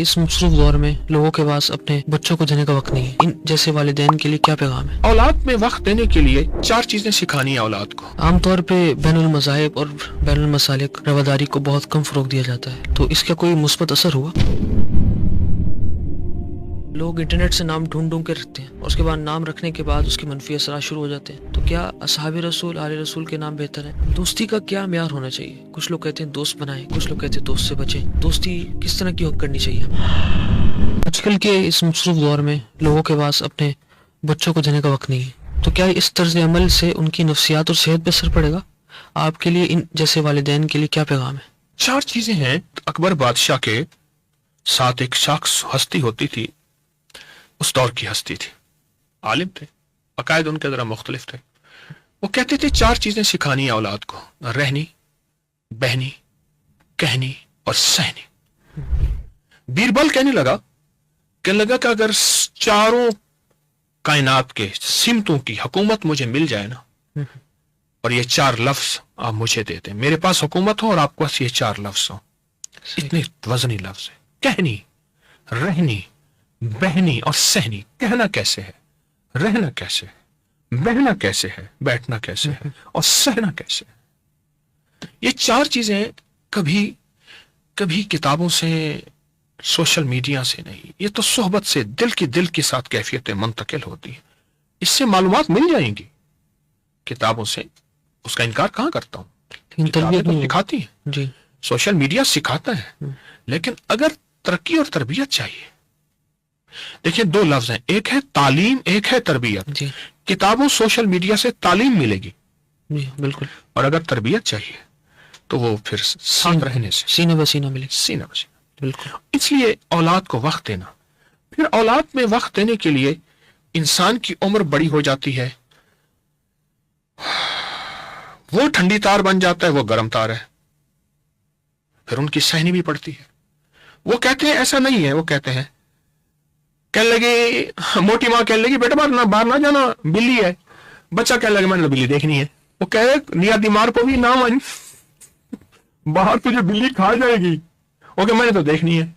इस मसरूफ दौर में लोगों के पास अपने बच्चों को देने का वक्त नहीं है। इन जैसे वालिदैन के लिए क्या पैगाम है? औलाद में वक्त देने के लिए चार चीज़ें सिखानी है औलाद को। आमतौर पर बैन मजाहब और बैन अमसालिक रवादारी को बहुत कम फरोग दिया जाता है। तो इसका कोई मुस्बत असर हुआ? लोग इंटरनेट से नाम ढूंढ ढूंढ के रखते हैं, और उसके बाद नाम रखने के बाद उसके मनफी असरा शुरू हो जाते हैं। तो क्या असहाब रसूल, आल रसूल के नाम बेहतर है? दोस्ती का क्या म्यार होना चाहिए? कुछ लोग कहते हैं दोस्त बनाए, कुछ लोग कहते हैं दोस्त से बचे। दोस्ती किस तरह की करनी चाहिए? आजकल के इस मसरूफ दौर में लोगों के पास अपने बच्चों को देने का वक्त नहीं है। तो क्या इस तर्ज अमल से उनकी नफसियात और सेहत पर असर पड़ेगा? आपके लिए इन जैसे वालदेन के लिए क्या पैगाम है? चार चीज़ें हैं। अकबर बादशाह के साथ एक शख्स हस्ती होती थी। उस दौर की हस्ती थी। आलिम थे अकायद उनके जरा मुख्तलिफ़ थे। वो कहते थे चार चीज़ें सिखानी है औलाद को रहनी बहनी कहनी और सहनी। बीरबल कहने लगा कहने लगा कि अगर चारों कायनात के सिमतों की हुकूमत मुझे मिल जाए ना और ये चार लफ्ज आप मुझे दे दें। मेरे पास हुकूमत हो और आपके पास ये चार लफ्ज हो। इतने वजनी लफ्ज है। कहनी रहनी बहनी और सहनी कहना कैसे है? रहना कैसे है? बहना कैसे है? बैठना कैसे है? और सहना कैसे है? ये चार चीज़ें कभी कभी किताबों से सोशल मीडिया से नहीं ये तो सोहबत से दिल की दिल के साथ कैफियतें मुंतकिल होती है। इससे मालूम मिल जाएँगी। किताबों से उसका इनकार कहाँ करता हूँ? तो सिखाती है। जी। सोशल मीडिया सिखाता है। हम्म। लेकिन अगर तरक्की और तरबियत चाहिए देखिए दो लफ्ज हैं। एक है तालीम एक है तरबियत। किताबों सोशल मीडिया से तालीम मिलेगी। बिल्कुल। और अगर तरबियत चाहिए तो वो फिर साथ रहने से। सीने बसीना मिलेगी। सीना बसीना बिल्कुल। इसलिए औलाद को वक्त देना। फिर औलाद में वक्त देने के लिए इंसान की उम्र बड़ी हो जाती है। वो ठंडी तार बन जाता है वो गर्म तार है। फिर उनकी सहनी भी पड़ती है। वो कहते हैं ऐसा नहीं है वो कहते हैं कहने लगी मोटी माँ कहने लगी बेटा बाहर ना बाहर ना जाना बिल्ली है। बच्चा कहने लगे मैंने बिल्ली देखनी है। वो कहे निया दिमाग को भी ना मान। बाहर तुझे बिल्ली खा जाएगी। ओके मैंने तो देखनी है।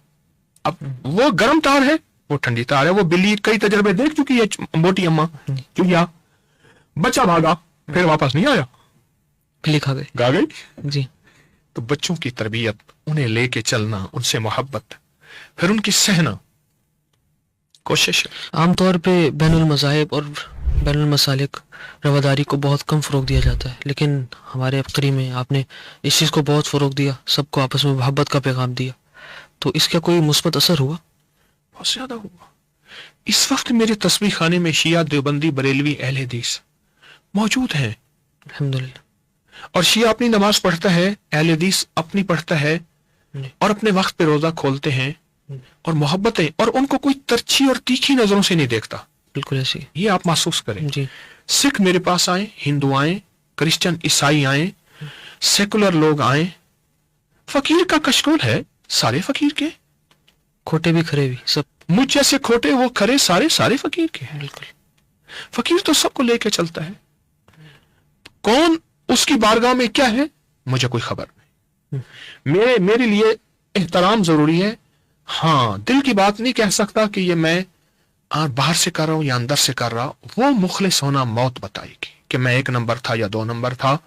अब वो गर्म तार है वो ठंडी तार है वो बिल्ली कई तजर्बे देख चुकी है मोटी अम्मा। चुहिया बच्चा भागा फिर वापस नहीं आया। बिल्ली खा गई। गा गई? जी। तो बच्चों की तरबियत उन्हें लेके चलना उनसे मोहब्बत फिर उनकी सहना। कोशिश। आमतौर पर बैन मजाहब और बैन मसालिक रवादारी को बहुत कम फ़रोग दिया जाता है लेकिन हमारे अबकरी में आपने इस चीज़ को बहुत फ़रोग दिया सबको आपस में मोहब्बत का पैगाम दिया। तो इसका कोई मुस्बत असर हुआ? बहुत ज़्यादा हुआ। इस वक्त मेरे तस्वीर खाने में शिया देवबंदी बरेलवी अहल हदीस मौजूद हैं। अल्हम्दुलिल्लाह। और शिया अपनी नमाज़ पढ़ता है अहल हदीस अपनी पढ़ता है और अपने वक्त पे रोज़ा खोलते हैं। और मोहब्बत है और उनको कोई तरछी और तीखी नज़रों से नहीं देखता। बिल्कुल ऐसी। ये आप महसूस करें। जी। सिख मेरे पास आए हिंदू आए क्रिश्चियन ईसाई आए सेकुलर लोग आए। फकीर का कशकोल है सारे फकीर के। खोटे भी खरे भी सब। मुझ जैसे खोटे वो खरे सारे सारे फकीर के बिल्कुल। फकीर तो सबको लेके चलता है। कौन उसकी बारगाह में क्या है मुझे कोई खबर नहीं। हम्म। मेरे मेरे लिए एहतराम ज़रूरी है हाँ दिल की बात नहीं कह सकता कि ये मैं बाहर से कर रहा हूँ या अंदर से कर रहा वो मुखलिस होना मौत बताएगी कि मैं एक नंबर था या दो नंबर था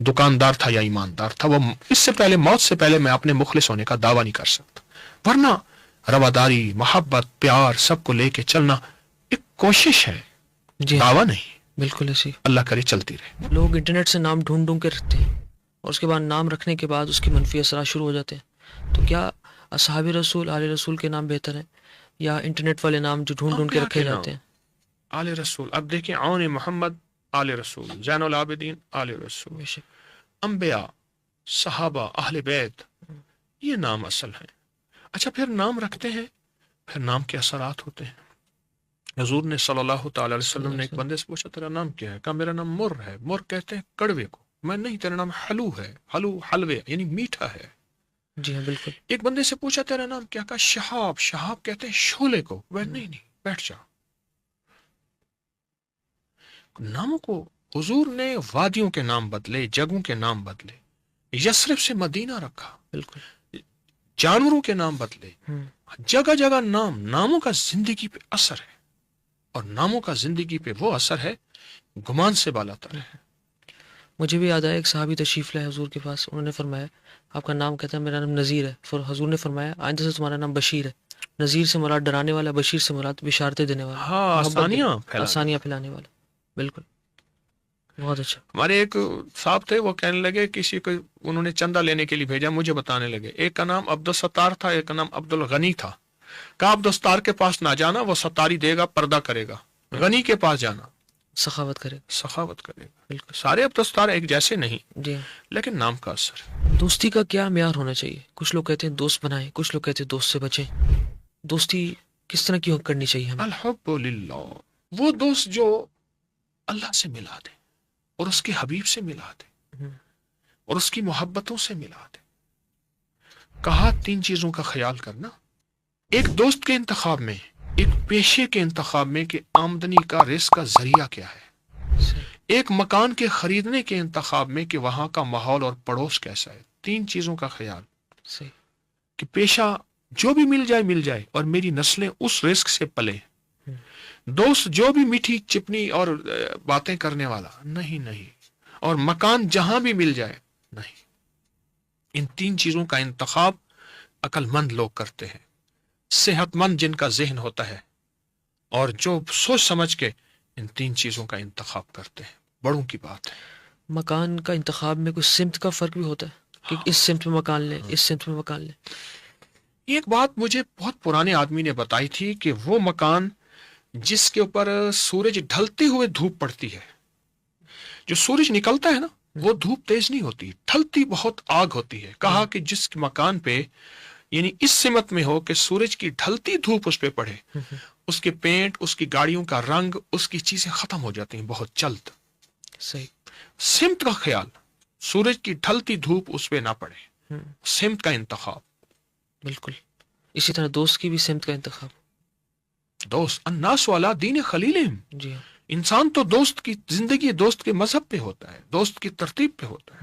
दुकानदार था या ईमानदार था। वो इससे पहले मौत से पहले मैं अपने मुखलिस होने का दावा नहीं कर सकता। वरना रवादारी मोहब्बत प्यार सबको लेके चलना एक कोशिश है। जी दावा नहीं। बिल्कुल ऐसी। अल्लाह करे चलती रहे। लोग इंटरनेट से नाम ढूंढ ढूंढ के रखते हैं और उसके बाद नाम रखने के बाद उसकी मनफी असरा शुरू हो जाते हैं। तो क्या असहाब रसूल आल रसूल के नाम बेहतर है या इंटरनेट वाले नाम जो ढूंढ ढूंढ के रखे जाते हैं। आल रसूल अब देखिए आन मोहम्मद आल रसूल जैन आबिदीन आल रसूल। अम्बिया सहाबा अहल बैत ये नाम असल है। अच्छा फिर नाम रखते हैं फिर नाम के असरात होते हैं। हजूर ने सल्लल्लाहु अलैहि वसल्लम ने एक बंदे से पूछा तेरा नाम क्या है? कहा मेरा नाम मुर है। मुर कहते हैं कड़वे को। मैं नहीं तेरा नाम हलू है। हलू हलवे यानी मीठा है। जी हाँ बिल्कुल। एक बंदे से पूछा तेरा नाम क्या? कहा शहाब। शहाब कहते हैं शोले को। वह हम्म। नहीं नहीं बैठ जा। नामों को हुजूर ने वादियों के नाम बदले जगहों के नाम बदले यशरफ से मदीना रखा बिल्कुल। जानवरों के नाम बदले। हम्म। जगह जगह नाम नामों का ज़िंदगी पे असर है। और नामों का ज़िंदगी पे वो असर है गुमान से बालातर है। मुझे भी याद आया एक साहबी तशरीफ़ लाए हजूर के पास। उन्होंने फरमाया आपका नाम कहता है मेरा नाम नज़ीर है। फिर हजूर ने फरमाया आइंदा से तुम्हारा नाम बशीर है। नज़ीर से मुराद डराने वाला बशीर से मुराद बिशारतें देने वाला। हाँ आसानियाँ फैलाने फैलाने वाला। बिल्कुल। बहुत अच्छा। हमारे एक साहब थे वो कहने लगे किसी को उन्होंने चंदा लेने के लिए भेजा मुझे बताने लगे। एक का नाम अब्दुल सत्तार था एक का नाम अब्दुल गनी था। कहा अब्दुल सत्तार के पास ना जाना वो सत्तारी देगा पर्दा करेगा। गनी के पास जाना। सखावत करे। सखावत करेगा बिल्कुल। सारे अब्दुल सत्तार एक जैसे नहीं जी। लेकिन नाम का असर दोस्ती का क्या म्यार होना चाहिए? कुछ लोग कहते हैं दोस्त बनाए कुछ लोग कहते हैं दोस्त से बचें। दोस्ती किस तरह की करनी चाहिए हमें? अल्हम्दुलिल्लाह। वो दोस्त जो अल्लाह से मिला दे और उसके हबीब से मिला दे हम्म। और उसकी मोहब्बतों से मिला दे। कहा तीन चीज़ों का ख्याल करना। एक दोस्त के इंतखाब में एक पेशे के इंतखाब में कि आमदनी का रिस्क का ज़रिया क्या है? एक मकान के खरीदने के इंतखाब में कि वहाँ का माहौल और पड़ोस कैसा है? तीन चीज़ों का ख्याल। कि पेशा जो भी मिल जाए मिल जाए और मेरी नस्लें उस रिस्क से पले। दोस्त जो भी मीठी चिपनी और बातें करने वाला नहीं नहीं। और मकान जहाँ भी मिल जाए नहीं। इन तीन चीज़ों का इंतखाब अक्लमंद लोग करते हैं। सेहतमंद जिनका जहन होता है और जो सोच समझ के इन तीन चीज़ों का इंतखाब करते हैं। बड़ों की बात है। मकान का इंतखाब में कुछ सिमत का फ़र्क भी होता है? कि इस सिमत में मकान लें इस सिमत में मकान लें। एक बात मुझे बहुत पुराने आदमी ने बताई थी कि वो मकान जिसके ऊपर सूरज ढलते हुए धूप पड़ती है जो सूरज निकलता है ना वो धूप तेज नहीं होती ढलती बहुत आग होती है। कहा कि जिस मकान पे यानी इस सिमत में हो कि सूरज की ढलती धूप उस पर पड़े। उसके पेंट उसकी गाड़ियों का रंग उसकी चीज़ें खत्म हो जाती हैं बहुत जल्द। सही। सिमत का ख्याल सूरज की ढलती धूप उस पर ना पड़े। हम्म, सिमत का इंतखाब। बिल्कुल। इसी तरह दोस्त की भी सिमत का इंतखाब। दोस्त अन्नास वाला दीन खलीलिम। जी हाँ। इंसान तो दोस्त की ज़िंदगी दोस्त के मज़हब पे होता है दोस्त की तरतीब पे होता है।